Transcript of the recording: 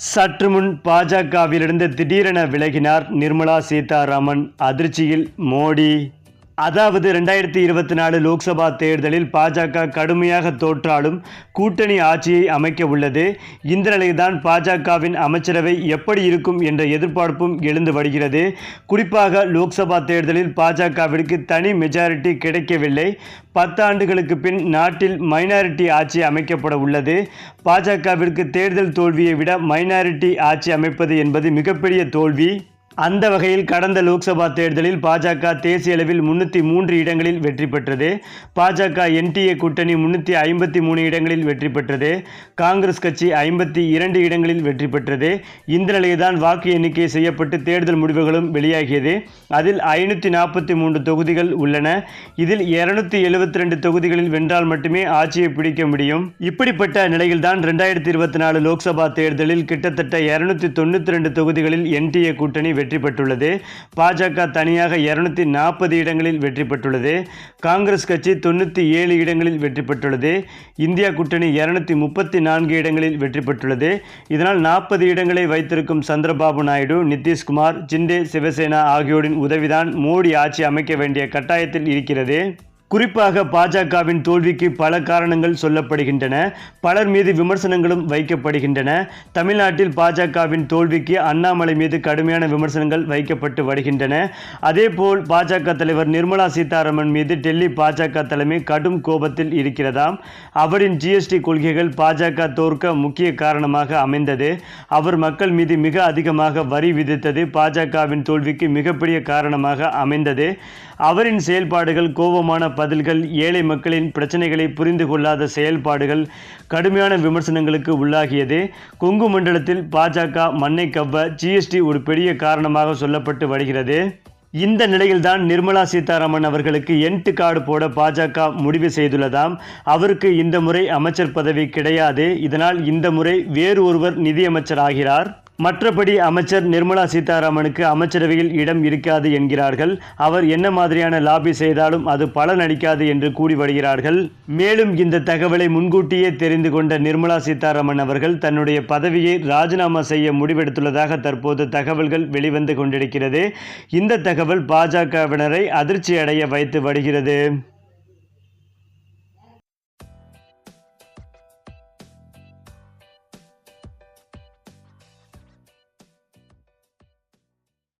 சற்று முன் பாஜகவிலிருந்து திடீரென விலகினார் நிர்மலா சீதாராமன். அதிர்ச்சியில் மோடி அதாவது ரெண்டாயிரத்தி இருபத்தி நாலு லோக்சபா தேர்தலில் பாஜக கடுமையாக தோற்றாலும் கூட்டணி ஆட்சியை அமைக்க உள்ளது. இந்த நிலையில்தான் பாஜகவின் அமைச்சரவை எப்படி இருக்கும் என்ற எதிர்பார்ப்பும் எழுந்து வருகிறது. குறிப்பாக லோக்சபா தேர்தலில் பாஜகவிற்கு தனி மெஜாரிட்டி கிடைக்கவில்லை. பத்தாண்டுகளுக்கு பின் நாட்டில் மைனாரிட்டி ஆட்சி அமைக்கப்பட உள்ளது. பாஜகவிற்கு தேர்தல் தோல்வியை விட மைனாரிட்டி ஆட்சி அமைப்பது என்பது மிகப்பெரிய தோல்வி. அந்த வகையில் கடந்த லோக்சபா தேர்தலில் பாஜக தேசிய அளவில் முன்னூற்றி மூன்று இடங்களில் வெற்றி பெற்றது. பாஜக என்டிஏ கூட்டணி முன்னூற்றி ஐம்பத்தி மூணு இடங்களில் வெற்றி பெற்றது. காங்கிரஸ் கட்சி ஐம்பத்தி இரண்டு இடங்களில் வெற்றி பெற்றது. இந்த நிலையில்தான் வாக்கு எண்ணிக்கை செய்யப்பட்டு தேர்தல் முடிவுகளும் வெளியாகியது. அதில் ஐநூற்றி நாற்பத்தி மூன்று தொகுதிகள் உள்ளன. இதில் இருநூத்தி எழுபத்தி ரெண்டு தொகுதிகளில் வென்றால் மட்டுமே ஆட்சியை பிடிக்க முடியும். இப்படிப்பட்ட நிலையில்தான் ரெண்டாயிரத்தி இருபத்தி நாலு லோக்சபா தேர்தலில் கிட்டத்தட்ட இருநூத்தி தொண்ணூற்றி ரெண்டு தொகுதிகளில் என்டிஏ கூட்டணி வெற்றி பெற்றுள்ளது. பாஜக தனியாக இருநூத்தி நாற்பது இடங்களில் வெற்றி பெற்றுள்ளது. காங்கிரஸ் கட்சி தொண்ணூற்றி ஏழு இடங்களில் வெற்றி பெற்றுள்ளது. இந்தியா கூட்டணி இருநூத்தி முப்பத்தி நான்கு இடங்களில் வெற்றி பெற்றுள்ளது. இதனால் நாற்பது இடங்களை வைத்திருக்கும் சந்திரபாபு நாயுடு நிதிஷ்குமார் ஜிண்டே சிவசேனா ஆகியோரின் உதவிதான் மோடி ஆட்சி அமைக்க வேண்டிய கட்டாயத்தில் இருக்கிறது. குறிப்பாக பாஜகவின் தோல்விக்கு பல காரணங்கள் சொல்லப்படுகின்றன. பலர் மீது விமர்சனங்களும் வைக்கப்படுகின்றன. தமிழ்நாட்டில் பாஜகவின் தோல்விக்கு அண்ணாமலை மீது கடுமையான விமர்சனங்கள் வைக்கப்பட்டு வருகின்றன. அதேபோல் பாஜக தலைவர் நிர்மலா சீதாராமன் மீது டெல்லி பாஜக தலைமை கடும் கோபத்தில் இருக்கிறதாம். அவரின் ஜிஎஸ்டி கொள்கைகள் பாஜக தோற்க முக்கிய காரணமாக அமைந்தது. அவர் மக்கள் மீது மிக அதிகமாக வரி விதித்தது பாஜகவின் தோல்விக்கு மிகப்பெரிய காரணமாக அமைந்தது. அவரின் செயல்பாடுகள் கோபமான பதில்கள் ஏழை மக்களின் பிரச்சனைகளை புரிந்து கொள்ளாத செயல்பாடுகள் கடுமையான விமர்சனங்களுக்கு உள்ளாகியது. கொங்கு மண்டலத்தில் பாஜக மண்ணை கவ்வ ஜிஎஸ்டி ஒரு பெரிய காரணமாக சொல்லப்பட்டு வருகிறது. இந்த நிலையில்தான் நிர்மலா சீதாராமன் அவர்களுக்கு என்ட்டு கார்டு போட பாஜக முடிவு செய்துள்ளதாம். அவருக்கு இந்த முறை அமைச்சர் பதவி கிடையாது. இதனால் இந்த முறை வேறு ஒருவர் நிதியமைச்சர் ஆகிறார் மற்றபடி அமைச்சர் நிர்மலா சீதாராமனுக்கு அமைச்சரவையில் இடம் இருக்காது என்கிறார்கள். அவர் என்ன மாதிரியான லாபி செய்தாலும் அது பலனளிக்காது என்று கூறி வருகிறார்கள். மேலும் இந்த தகவலை முன்கூட்டியே தெரிந்து கொண்ட நிர்மலா சீதாராமன் அவர்கள் தன்னுடைய பதவியை ராஜினாமா செய்ய முடிவெடுத்துள்ளதாக தற்போது தகவல்கள் வெளிவந்து கொண்டிருக்கிறது. இந்த தகவல் பாஜகவினரை அதிர்ச்சி அடைய வைத்து வருகிறது.